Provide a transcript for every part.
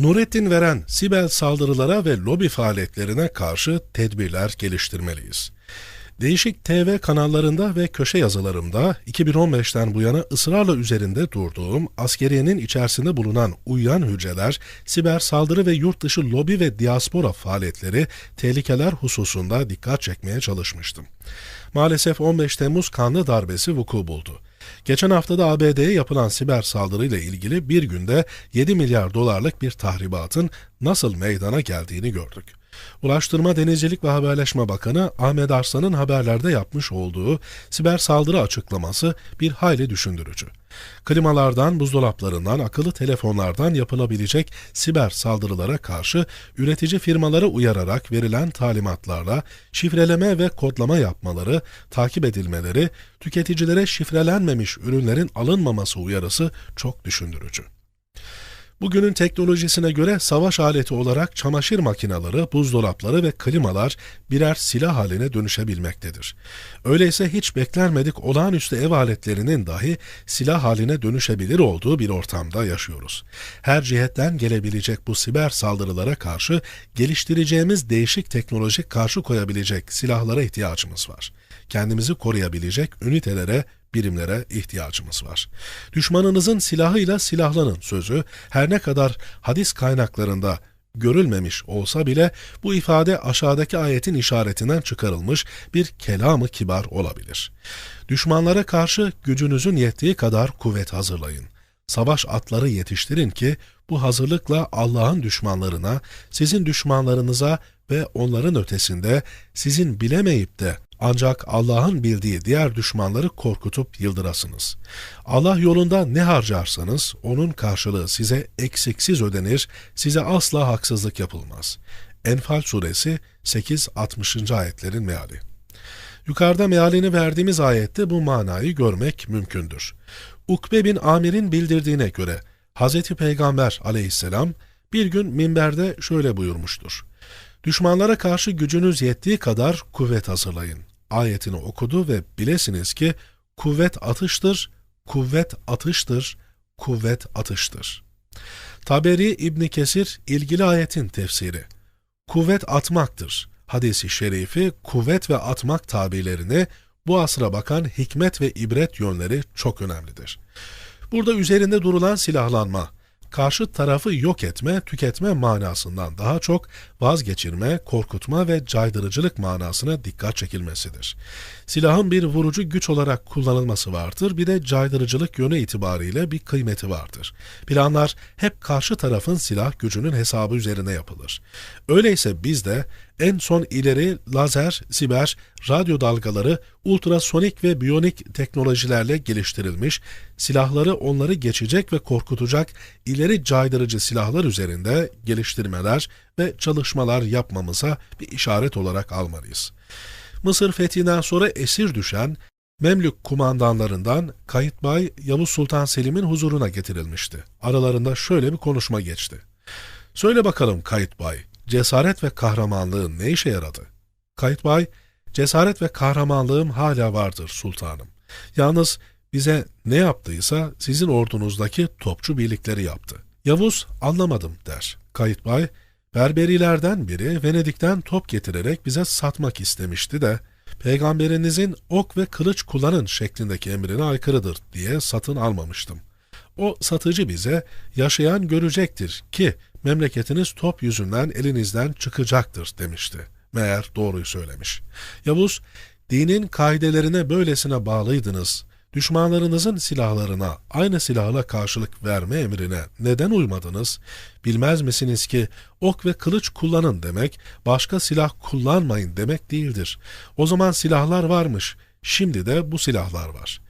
Nurettin Veren, Sibel saldırılara ve lobi faaliyetlerine karşı tedbirler geliştirmeliyiz. Değişik TV kanallarında ve köşe yazılarımda 2015'ten bu yana ısrarla üzerinde durduğum askeriyenin içerisinde bulunan uyuyan hücreler, siber saldırı ve yurt dışı lobi ve diaspora faaliyetleri, tehlikeler hususunda dikkat çekmeye çalışmıştım. Maalesef 15 Temmuz kanlı darbesi vuku buldu. Geçen haftada ABD'ye yapılan siber saldırıyla ilgili bir günde 7 milyar dolarlık bir tahribatın nasıl meydana geldiğini gördük. Ulaştırma, Denizcilik ve Haberleşme Bakanı Ahmet Arslan'ın haberlerde yapmış olduğu siber saldırı açıklaması bir hayli düşündürücü. Klimalardan, buzdolaplarından, akıllı telefonlardan yapılabilecek siber saldırılara karşı üretici firmaları uyararak verilen talimatlarla şifreleme ve kodlama yapmaları, takip edilmeleri, tüketicilere şifrelenmemiş ürünlerin alınmaması uyarısı çok düşündürücü. Bugünün teknolojisine göre savaş aleti olarak çamaşır makineleri, buzdolapları ve klimalar birer silah haline dönüşebilmektedir. Öyleyse hiç beklenmedik olağanüstü ev aletlerinin dahi silah haline dönüşebilir olduğu bir ortamda yaşıyoruz. Her cihetten gelebilecek bu siber saldırılara karşı geliştireceğimiz değişik teknolojik karşı koyabilecek silahlara ihtiyacımız var. Kendimizi koruyabilecek ünitelere birimlere ihtiyacımız var. Düşmanınızın silahıyla silahlanın sözü her ne kadar hadis kaynaklarında görülmemiş olsa bile bu ifade aşağıdaki ayetin işaretinden çıkarılmış bir kelamı kibar olabilir. Düşmanlara karşı gücünüzün yettiği kadar kuvvet hazırlayın. Savaş atları yetiştirin ki bu hazırlıkla Allah'ın düşmanlarına, sizin düşmanlarınıza ve onların ötesinde sizin bilemeyip de ancak Allah'ın bildiği diğer düşmanları korkutup yıldırasınız. Allah yolunda ne harcarsanız onun karşılığı size eksiksiz ödenir, size asla haksızlık yapılmaz. Enfal suresi 8-60. ayetlerin meali. Yukarıda mealini verdiğimiz ayette bu manayı görmek mümkündür. Ukbe bin Amir'in bildirdiğine göre Hz. Peygamber aleyhisselam bir gün minberde şöyle buyurmuştur. Düşmanlara karşı gücünüz yettiği kadar kuvvet hazırlayın ayetini okudu ve bilesiniz ki kuvvet atıştır, kuvvet atıştır, kuvvet atıştır. Taberi İbni Kesir ilgili ayetin tefsiri. Kuvvet atmaktır. Hadisi şerifi kuvvet ve atmak tabirlerini bu asra bakan hikmet ve ibret yönleri çok önemlidir. Burada üzerinde durulan silahlanma, karşı tarafı yok etme, tüketme manasından daha çok vazgeçirme, korkutma ve caydırıcılık manasına dikkat çekilmesidir. Silahın bir vurucu güç olarak kullanılması vardır, bir de caydırıcılık yönü itibariyle bir kıymeti vardır. Planlar hep karşı tarafın silah gücünün hesabı üzerine yapılır. Öyleyse biz de en son ileri lazer, siber, radyo dalgaları, ultrasonik ve biyonik teknolojilerle geliştirilmiş, silahları onları geçecek ve korkutacak ileri caydırıcı silahlar üzerinde geliştirmeler ve çalışmalar yapmamıza bir işaret olarak almalıyız. Mısır fethinden sonra esir düşen Memlük kumandanlarından Kayıtbay Yavuz Sultan Selim'in huzuruna getirilmişti. Aralarında şöyle bir konuşma geçti. Söyle bakalım Kayıtbay, cesaret ve kahramanlığın ne işe yaradı? Kayıtbay, cesaret ve kahramanlığım hala vardır sultanım. Yalnız bize ne yaptıysa sizin ordunuzdaki topçu birlikleri yaptı. Yavuz anlamadım der. Kayıtbay, Berberilerden biri Venedik'ten top getirerek bize satmak istemişti de peygamberinizin ok ve kılıç kullanın şeklindeki emrine aykırıdır diye satın almamıştım. O satıcı bize yaşayan görecektir ki memleketiniz top yüzünden elinizden çıkacaktır demişti. Meğer doğruyu söylemiş. Yavuz, dinin kaidelerine böylesine bağlıydınız düşmanlarınızın silahlarına aynı silahla karşılık verme emrine neden uymadınız? Bilmez misiniz ki ok ve kılıç kullanın demek, başka silah kullanmayın demek değildir. O zaman silahlar varmış, şimdi de bu silahlar var.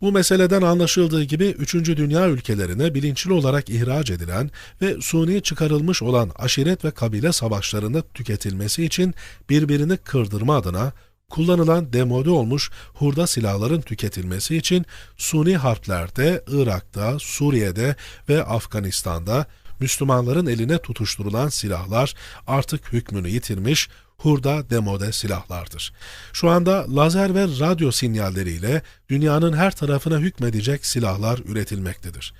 Bu meseleden anlaşıldığı gibi 3. Dünya ülkelerine bilinçli olarak ihraç edilen ve suni çıkarılmış olan aşiret ve kabile savaşlarında tüketilmesi için birbirini kırdırma adına kullanılan demode olmuş hurda silahların tüketilmesi için suni harplerde, Irak'ta, Suriye'de ve Afganistan'da Müslümanların eline tutuşturulan silahlar artık hükmünü yitirmiş, hurda demode silahlardır. Şu anda lazer ve radyo sinyalleriyle dünyanın her tarafına hükmedecek silahlar üretilmektedir.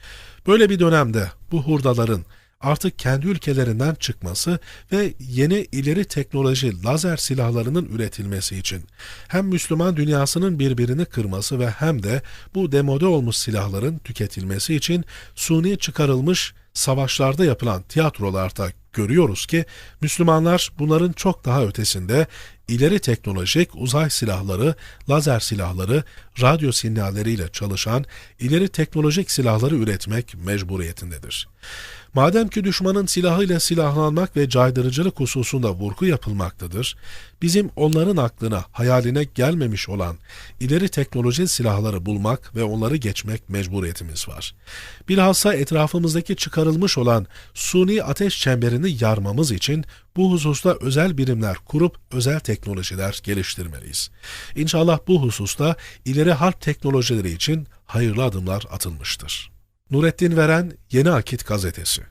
Böyle bir dönemde bu hurdaların artık kendi ülkelerinden çıkması ve yeni ileri teknoloji lazer silahlarının üretilmesi için hem Müslüman dünyasının birbirini kırması ve hem de bu demode olmuş silahların tüketilmesi için suni çıkarılmış savaşlarda yapılan tiyatrolarda görüyoruz ki Müslümanlar bunların çok daha ötesinde ileri teknolojik uzay silahları, lazer silahları, radyo sinyalleriyle çalışan ileri teknolojik silahları üretmek mecburiyetindedir. Madem ki düşmanın silahıyla silahlanmak ve caydırıcılık hususunda vurgu yapılmaktadır, bizim onların aklına, hayaline gelmemiş olan ileri teknoloji silahları bulmak ve onları geçmek mecburiyetimiz var. Bilhassa etrafımızdaki çıkarılmış olan suni ateş çemberini yarmamız için bu hususta özel birimler kurup özel teknolojiler geliştirmeliyiz. İnşallah bu hususta ileri harp teknolojileri için hayırlı adımlar atılmıştır. Nurettin Veren Yeni Akit Gazetesi